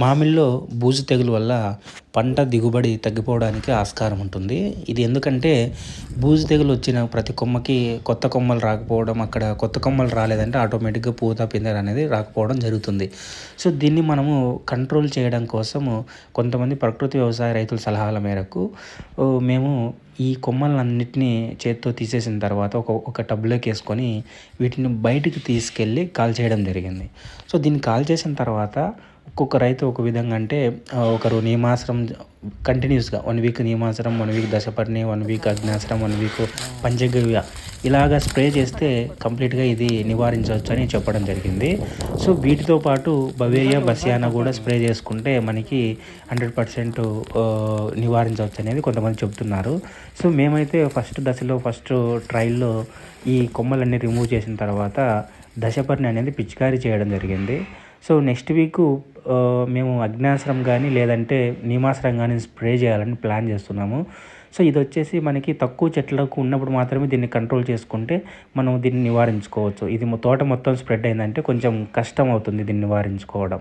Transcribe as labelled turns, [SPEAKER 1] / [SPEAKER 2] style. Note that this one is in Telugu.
[SPEAKER 1] మామిడిలో బూజు తెగులు వల్ల పంట దిగుబడి తగ్గిపోవడానికి ఆస్కారం ఉంటుంది. ఇది ఎందుకంటే బూజు తెగులు వచ్చిన ప్రతి కొమ్మకి కొత్త కొమ్మలు రాకపోవడం అక్కడ కొత్త కొమ్మలు రాలేదంటే ఆటోమేటిక్గా పూత పిందెలు అనేది రాకపోవడం జరుగుతుంది. సో దీన్ని మనము కంట్రోల్ చేయడం కోసము కొంతమంది ప్రకృతి వ్యవసాయ రైతుల సలహాల మేరకు మేము ఈ కొమ్మలన్నిటినీ చేత్తో తీసేసిన తర్వాత ఒక ఒక టబ్లోకి వేసుకొని వీటిని బయటికి తీసుకెళ్ళి కాల్ చేయడం జరిగింది. సో దీన్ని కాల్ చేసిన తర్వాత ఒక్కొక్క రైతు ఒక విధంగా అంటే ఒకరు నియమాశ్రం కంటిన్యూస్గా వన్ వీక్ నియమాశ్రం వన్ వీక్ దశపర్ణి వన్ వీక్ అగ్నాశ్రం వన్ వీక్ పంచగవ్య ఇలాగ స్ప్రే చేస్తే కంప్లీట్గా ఇది నివారించవచ్చు అని చెప్పడం జరిగింది. సో వీటితో పాటు బవేరియా బసియానా కూడా స్ప్రే చేసుకుంటే మనకి హండ్రెడ్ పర్సెంట్ నివారించవచ్చు అనేది కొంతమంది చెప్తున్నారు. సో మేమైతే ఫస్ట్ దశలో ఫస్ట్ ట్రయల్లో ఈ కొమ్మలన్నీ రిమూవ్ చేసిన తర్వాత దశపర్ణి అనేది పిచికారీ చేయడం జరిగింది. సో నెక్స్ట్ వీక్ మేము అగ్నాశ్రం కానీ లేదంటే నిమాశ్రం కానీ స్ప్రే చేయాలని ప్లాన్ చేస్తున్నాము. సో ఇది వచ్చేసి మనకి తక్కువ చెట్లకు ఉన్నప్పుడు మాత్రమే దీన్ని కంట్రోల్ చేసుకుంటే మనం దీన్ని నివారించుకోవచ్చు. ఇది తోట మొత్తం స్ప్రెడ్ అయిందంటే కొంచెం కష్టం అవుతుంది దీన్ని నివారించుకోవడం.